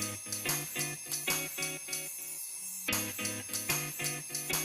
Thank you.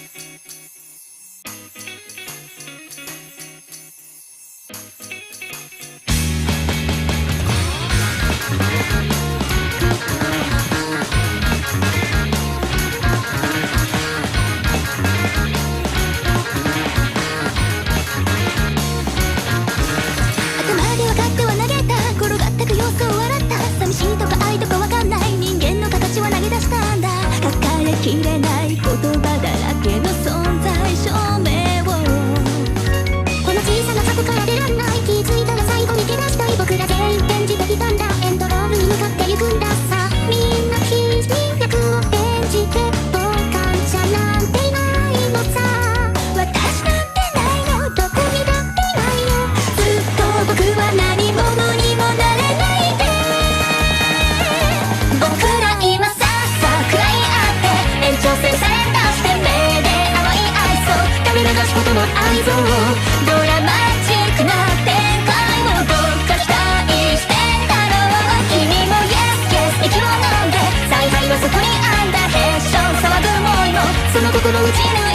の愛憎ドラマチックな展開をどっ期待してんだろう君もイエス Yes 息を飲んで幸いはそこにあんだヘッション騒ぐ思いもその心打ち抜い